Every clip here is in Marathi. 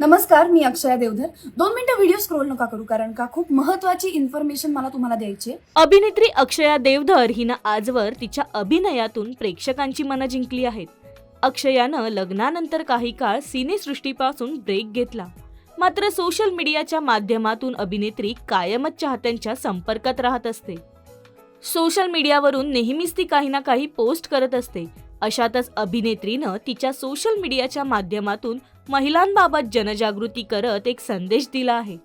नमस्कार मी अक्षया देवधर. दोन मिनिटं व्हिडिओ स्क्रोल नका करू कारण का खूप महत्वाची इन्फॉर्मेशन मला तुम्हाला द्यायची आहे. अभिनेत्री अक्षया देवधर हिनं आजवर तिच्या अभिनयातून प्रेक्षकांची मनं जिंकली आहेत. अक्षयानं लग्नानंतर काही काळ सिनेसृष्टीपासून ब्रेक घेतला. मात्र सोशल मीडियाच्या माध्यमातून अभिनेत्री कायमच चाहत्यांच्या संपर्कात राहत असते. सोशल मीडियावरून नेहमीच ती काही ना काही पोस्ट करत असते. अशातच अभिनेत्रीनं तिच्या सोशल मीडियाच्या माध्यमातून महिलांबाबत जनजागृती करत एक संदेश दिला आहे.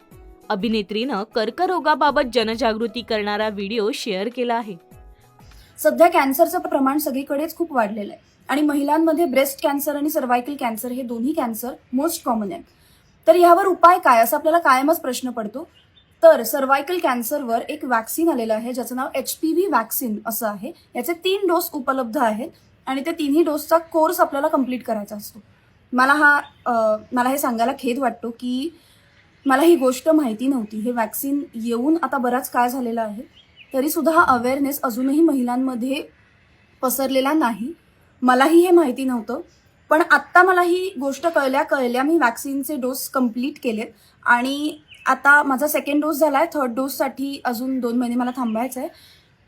अभिनेत्रीनं कर्करोगाबाबत जनजागृती करणारा व्हिडिओ शेअर केला आहे. सध्या कॅन्सरचं प्रमाण सगळीकडेच खूप वाढलेलं आहे. आणि महिलांमध्ये ब्रेस्ट कॅन्सर आणि सर्वायकल कॅन्सर हे दोन्ही कॅन्सर मोस्ट कॉमन आहेत. तर यावर उपाय काय? असं आपल्याला कायमच प्रश्न पडतो. तर सर्वायकल कॅन्सरवर एक वॅक्सिन आलेलं आहे ज्याचं नाव एच पी व्ही वॅक्सिन असं आहे. याचे तीन डोस उपलब्ध आहेत. आणि त्या तिन्ही डोसचा कोर्स आपल्याला कंप्लीट करायचा असतो. मला हा मला हे सांगायला खेद वाटतो की मला ही गोष्ट माहिती नव्हती. हे वॅक्सिन येऊन आता बराच काळ झालेला आहे. तरीसुद्धा हा अवेअरनेस अजूनही महिलांमध्ये पसरलेला नाही. मलाही हे माहिती नव्हतं. पण आत्ता मला ही गोष्ट कळल्या कळल्या मी वॅक्सिनचे डोस कंप्लीट केलेत. आणि आता माझा सेकंड डोस झाला आहे थर्ड डोससाठी अजून दोन महिने मला थांबायचं आहे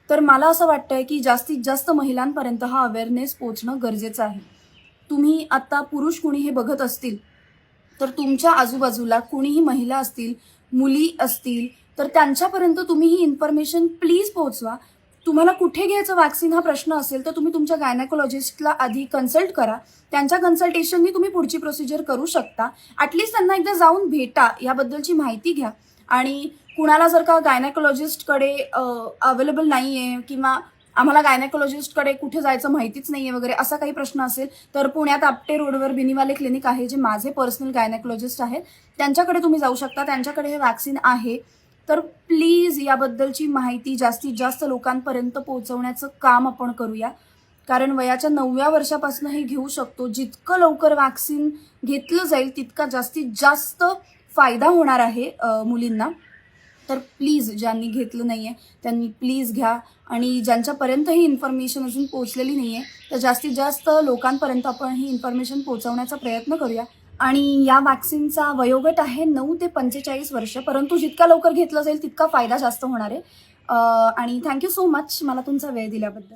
तर मला असं वाटतंय की जास्तीत जास्त महिलांपर्यंत हा अवेअरनेस पोचणं गरजेचं आहे. तुम्ही आत्ता पुरुष कुणी हे बघत असतील तर तुमच्या आजूबाजूला कुणीही महिला असतील मुली असतील तर त्यांच्यापर्यंत तुम्ही ही इन्फॉर्मेशन प्लीज पोहोचवा. तुम्हाला कुठे घ्यायचं वॅक्सिन हा प्रश्न असेल तर तुम्ही तुमच्या गायनाकोलॉजिस्टला आधी कन्सल्ट करा. त्यांच्या कन्सल्टेशननी तुम्ही पुढची प्रोसिजर करू शकता. ॲटलिस्ट त्यांना एकदा जाऊन भेटा याबद्दलची माहिती घ्या. आणि कुणाला जर का गायनाकोलॉजिस्टकडे अवेलेबल नाही आहे किंवा आम्हाला गायनाकोलॉजिस्टकडे कुठे जायचं माहितीच नाही आहे वगैरे असा काही प्रश्न असेल तर पुण्यात आपटे रोडवर बिनीवाले क्लिनिक आहे जे माझे पर्सनल गायनाकोलॉजिस्ट आहेत. त्यांच्याकडे तुम्ही जाऊ शकता त्यांच्याकडे हे वॅक्सिन आहे. तर प्लीज याबद्दलची माहिती जास्तीत जास्त लोकांपर्यंत पोहोचवण्याचं काम आपण करूया. कारण वयाच्या नवव्या वर्षापासून हे घेऊ शकतो. जितकं लवकर वॅक्सिन घेतलं जाईल तितका जास्तीत जास्त फायदा होणार आहे मुलींना. तर प्लीज ज्यांनी घेतलं नाही आहे त्यांनी प्लीज घ्या. आणि ज्यांच्यापर्यंत ही इन्फॉर्मेशन अजून पोचलेली नाही आहे तर जास्तीत जास्त लोकांपर्यंत आपण ही इन्फॉर्मेशन पोहोचवण्याचा प्रयत्न करूया. आणि या वॅक्सिनचा वयोगट आहे नऊ ते पंचेचाळीस वर्ष परंतु जितका लवकर घेतलं जाईल तितका फायदा जास्त होणार आहे. आणि थँक्यू सो मच मला तुमचा वेळ दिल्याबद्दल.